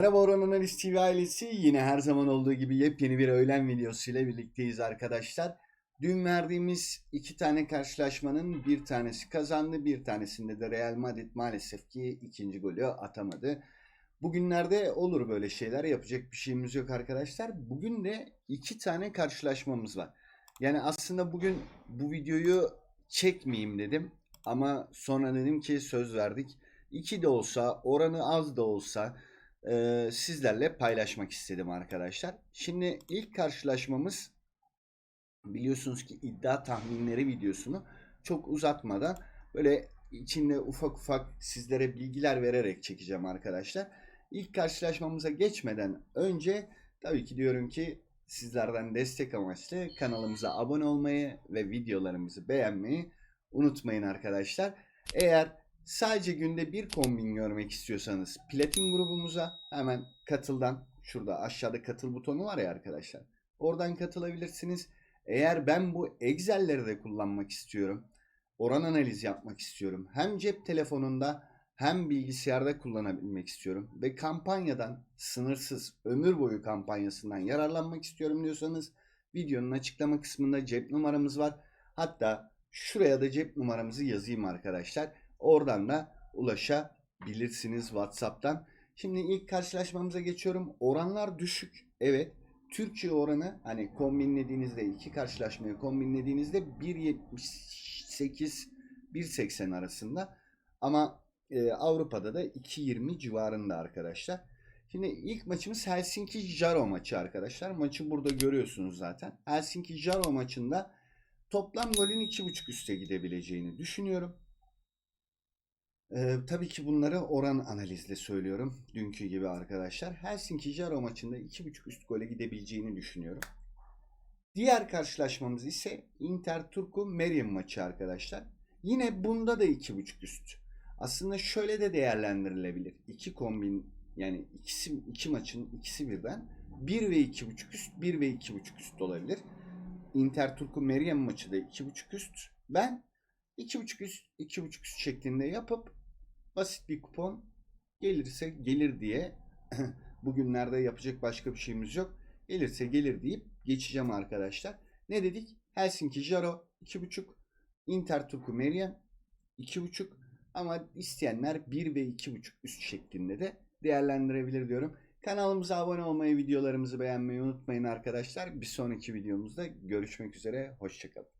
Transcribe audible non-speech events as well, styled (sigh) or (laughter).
Merhaba Orhan Analiz TV ailesi. Yine her zaman olduğu gibi yepyeni bir öğlen videosu ile birlikteyiz arkadaşlar. Dün verdiğimiz iki tane karşılaşmanın bir tanesi kazandı. Bir tanesinde de Real Madrid maalesef ki ikinci golü atamadı. Bugünlerde olur böyle şeyler. Yapacak bir şeyimiz yok arkadaşlar. Bugün de iki tane karşılaşmamız var. Yani aslında bugün bu videoyu çekmeyeyim dedim. Ama sonra dedim ki söz verdik. İki de olsa, oranı az da olsa e, sizlerle paylaşmak istedim arkadaşlar. Şimdi ilk karşılaşmamız biliyorsunuz ki iddia tahminleri videosunu çok uzatmadan böyle içinde ufak ufak sizlere bilgiler vererek çekeceğim arkadaşlar. İlk karşılaşmamıza geçmeden önce tabii ki diyorum ki sizlerden destek amaçlı kanalımıza abone olmayı ve videolarımızı beğenmeyi unutmayın arkadaşlar. Eğer sadece günde bir kombin görmek istiyorsanız platin grubumuza hemen katıldan şurada aşağıda katıl butonu var ya arkadaşlar. Oradan katılabilirsiniz. Eğer ben bu Excel'leri de kullanmak istiyorum. Oran analiz yapmak istiyorum. Hem cep telefonunda hem bilgisayarda kullanabilmek istiyorum. Ve kampanyadan sınırsız ömür boyu kampanyasından yararlanmak istiyorum diyorsanız videonun açıklama kısmında cep numaramız var. Hatta şuraya da cep numaramızı yazayım arkadaşlar. Oradan da ulaşabilirsiniz WhatsApp'tan. Şimdi ilk karşılaşmamıza geçiyorum. Oranlar düşük. Evet. Türkiye oranı hani kombinlediğinizde iki karşılaşmayı kombinlediğinizde 1.78 1.80 arasında ama e, Avrupa'da da 2.20 civarında arkadaşlar. Şimdi ilk maçımız Helsinki Jaro maçı arkadaşlar. Maçı burada görüyorsunuz zaten. Helsinki Jaro maçında toplam golün 2.5 üste gidebileceğini düşünüyorum. Ee, tabii ki bunları oran analizle söylüyorum. Dünkü gibi arkadaşlar. Helsinki Jaro maçında 2.5 üst gole gidebileceğini düşünüyorum. Diğer karşılaşmamız ise Inter Turku Meryem maçı arkadaşlar. Yine bunda da 2.5 üst. Aslında şöyle de değerlendirilebilir. İki kombin yani ikisi iki maçın ikisi birden 1 ve 2.5 üst, 1 ve 2.5 üst olabilir. Inter Turku Meryem maçı da 2.5 üst. Ben 2.5 üst, 2.5 üst şeklinde yapıp basit bir kupon gelirse gelir diye (clears throat) bugünlerde yapacak başka bir şeyimiz yok. Gelirse gelir deyip geçeceğim arkadaşlar. Ne dedik? Helsinki Jaro 2.5, Inter Turku Meryem 2.5 ama isteyenler 1 ve 2.5 üst şeklinde de değerlendirebilir diyorum. Kanalımıza abone olmayı, videolarımızı beğenmeyi unutmayın arkadaşlar. Bir sonraki videomuzda görüşmek üzere. Hoşçakalın.